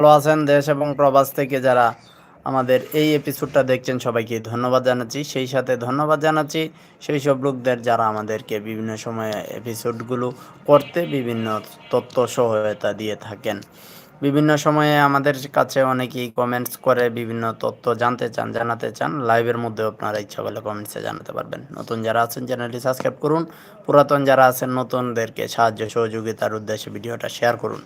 ভালো আছেন দেশ এবং প্রবাস থেকে যারা আমাদের এই এপিসোডটা দেখছেন, সবাইকে ধন্যবাদ জানাচ্ছি। সেই সাথে ধন্যবাদ জানাচ্ছি সেই সব লোকদের যারা আমাদেরকে বিভিন্ন সময়ে এপিসোডগুলো করতে বিভিন্ন তথ্য সহায়তা দিয়ে থাকেন। বিভিন্ন সময়ে আমাদের কাছে অনেকেই কমেন্টস করে, বিভিন্ন তথ্য জানতে চান, জানাতে চান। লাইভের মধ্যে আপনারা ইচ্ছা করলে কমেন্টসে জানাতে পারবেন। নতুন যারা আছেন চ্যানেলটি সাবস্ক্রাইব করুন। পুরাতন যারা আছেন, নতুনদেরকে সাহায্য, সহযোগিতার উদ্দেশ্যে ভিডিওটা শেয়ার করুন।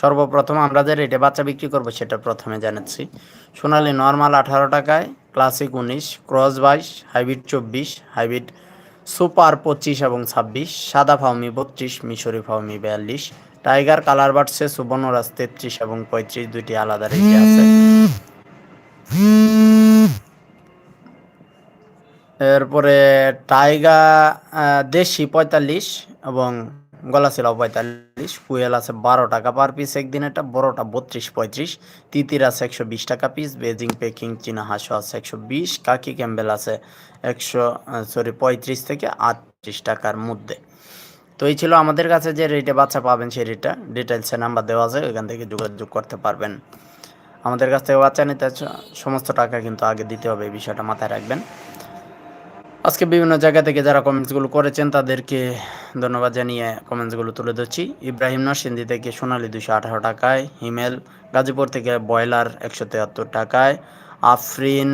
সর্বপ্রথম আমরা যে রেটে বাচ্চা বিক্রি করব সেটা প্রথমে জানাচ্ছি। সোনালি নর্মাল আঠারো টাকায়, ক্লাসিক উনিশ, ক্রস বাইশ, হাইব্রিড চব্বিশ, হাইব্রিড সুপার পঁচিশ এবং ছাব্বিশ, সাদা ফাউমি বত্রিশ, মিশরি ফাউমি বিয়াল্লিশ, টাইগার কালার বাড়ছে সুবর্ণরাজ তেত্রিশ এবং পঁয়ত্রিশ দুইটি আলাদা রেটে আছে। এরপরে টাইগা দেশি পঁয়তাল্লিশ এবং গলা ছিল পঁয়তাল্লিশ কুয়েল আছে বারো টাকা পার পিস একদিন এটা বড়টা বত্রিশ পঁয়ত্রিশ, তিতির আছে একশো বিশ টাকা পিস বেজিং, পেকিং, চীনা হাঁসও আছে একশো বিশ, কাকি ক্যাম্বেল আছে একশো সরি পঁয়ত্রিশ থেকে আটত্রিশ টাকার মধ্যে। তো এই ছিল আমাদের কাছে যে রেটে বাচ্চা পাবেন সেই রেটটা ডিটেলসে নাম্বার দেওয়া আছে, ওইখান থেকে যোগাযোগ করতে পারবেন। আমাদের কাছ থেকে বাচ্চা নিতে সমস্ত টাকা কিন্তু আগে দিতে হবে, এই বিষয়টা মাথায় রাখবেন। আজকে বিভিন্ন জায়গা থেকে যারা কমেন্টসগুলো করেছেন তাদেরকে ধন্যবাদ জানিয়ে কমেন্টসগুলো তুলে ধরছি। ইব্রাহিম নরসিন্দি থেকে সোনালি দুশো আঠারো টাকায়, হিমেল গাজীপুর থেকে ব্রয়লার একশো তেহাত্তর টাকায়, আফরিন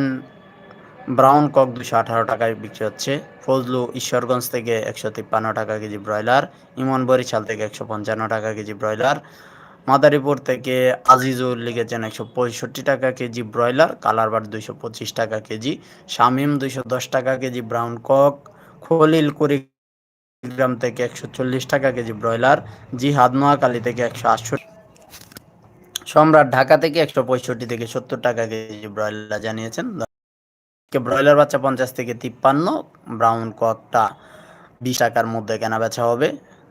ব্রাউন কক দুশো আঠারো টাকায় বিক্রি হচ্ছে। ফজলু ঈশ্বরগঞ্জ থেকে একশো তিপ্পান্ন টাকা কেজি ব্রয়লার, ইমন বরিশাল থেকে একশো পঞ্চান্ন টাকা কেজি ব্রয়লার মাদারীপুর থেকে আজিজুল লিখেছেন একশো পঁয়ষট্টি টাকা কেজি ব্রয়লার কালারবার দুইশো পঁচিশ টাকা কেজি, শামিম দুইশো দশ টাকা কেজি ব্রাউন কক, খলিল কুড়ি গ্রাম থেকে একশো চল্লিশ টাকা কেজি ব্রয়লার, জিহাদ নোয়াখালী থেকে একশো আটষট্টি সম্রাট ঢাকা থেকে একশো পঁয়ষট্টি থেকে সত্তর টাকা কেজি ব্রয়লার জানিয়েছেন। ব্রয়লার বাচ্চা পঞ্চাশ থেকে তিপ্পান্ন, ব্রাউন ককটা বিশ টাকার মধ্যে কেনা বেচা হবে,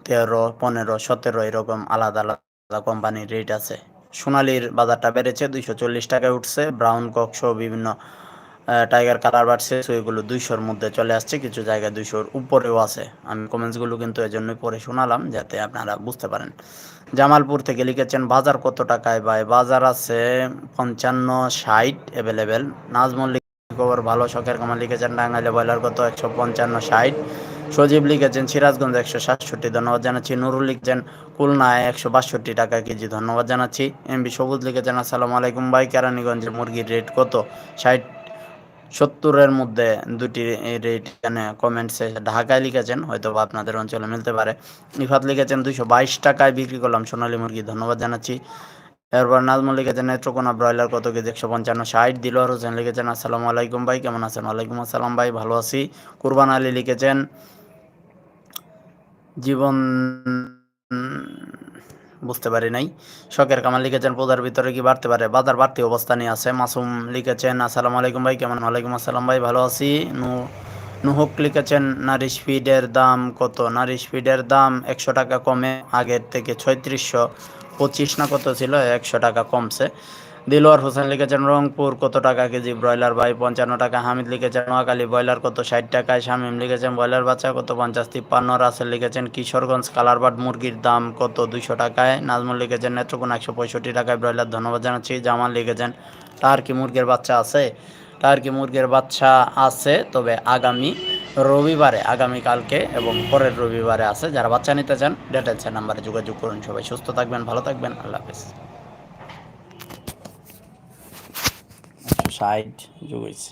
তেরো, পনেরো, সতেরো এরকম আলাদা আলাদা কোম্পানির রেট আছে। সোনালির বাজারটা বেড়েছে, দুইশো চল্লিশ টাকায় উঠছে। ব্রাউন কক বিভিন্ন টাইগার কালার বাড়ছে সো এগুলো দুইশোর মধ্যে চলে আসছে, কিছু জায়গায় দুইশোর উপরেও আছে। আমি কমেন্টসগুলো কিন্তু এজন্যই পরে শোনালাম, যাতে আপনারা বুঝতে পারেন। জামালপুর থেকে লিখেছেন, বাজার কত টাকায় ভাই? বাজার আছে পঞ্চান্ন ষাট অ্যাভেলেবেল নাজমুল খবর ভালো, শখের কামাল লিখেছেন, টাঙ্গাইলে ব্রয়লার কত? একশো পঞ্চান্ন ষাট। সজীব লিখেছেন সিরাজগঞ্জ একশো সাতষট্টি। ধন্যবাদ জানাচ্ছি। নুরুল লিখছেন খুলনায় একশো বাষট্টি টাকা কেজি। ধন্যবাদ জানাচ্ছি। এমবি সবুজ লিখেছেন, আসসালামু আলাইকুম ভাই, কেরানীগঞ্জের মুরগির রেট কত? ষাট, সত্তরের মধ্যে দুটি রেট এখানে কমেন্টসে ঢাকায় লিখেছেন হয়তো বা আপনাদের অঞ্চলে মিলতে পারে। ইফাত লিখেছেন, দুইশো বাইশ টাকায় বিক্রি করলাম সোনালী মুরগি। ধন্যবাদ জানাচ্ছি। এরপর নাজমুল লিখেছেন, নেত্রকোনা ব্রয়লার কত কেজি? একশো পঞ্চান্ন, ষাট। দিলওয়ার হোসেন লিখেছেন, আসসালামু আলাইকুম ভাই, কেমন আছেন? ওয়ালাইকুম আসসালাম ভাই, ভালো আছি। কুরবান আলী লিখেছেন জীবন বুঝতে পারি নাই। শখের কামাল লিখেছেন, পূজার ভিতরে কি বাড়তে পারে? বাজার বাড়তি অবস্থানে আছে, মাসুম লিখেছেন, আসসালামু আলাইকুম ভাই, কেমন? ওয়ালাইকুম আসসালাম ভাই, ভালো আছি। নু, নুহুক লিখেছেন নারিশ ফিডের দাম কত? নারিশ ফিডের দাম একশো টাকা কমে, আগের থেকে ছয়ত্রিশশো পঁচিশ না কত ছিল? একশো টাকা কমছে। দিলওয়ার হোসেন লিখেছেন, রংপুর কত টাকা কেজি ব্রয়লার? ভাই, পঞ্চান্ন টাকা। হামিদ লিখেছেন, নোয়াখালী ব্রয়লার কত ষাট টাকায় শামিম লিখেছেন, ব্রয়লার বাচ্চা কত পঞ্চাশ? তিপ্পান্ন। রাসেল লিখেছেন, কিশোরগঞ্জ কালারবাট মুরগির দাম কত? দুইশো টাকায়। নাজমুল লিখেছেন নেত্রকোনা একশো পঁয়ষট্টি টাকায় ব্রয়লার। ধন্যবাদ জানাচ্ছি। জামাল লিখেছেন তার কি মুরগির বাচ্চা আছে। তার কি মুরগির বাচ্চা আছে, তবে আগামী রবিবারে আগামীকালকে এবং পরের রবিবারে আছে। যারা বাচ্চা নিতে চান, ডিটেলসের নাম্বারে যোগাযোগ করুন সবাই। সুস্থ থাকবেন, ভালো থাকবেন। আল্লাহ হাফিজ। ষাট যোগাইছে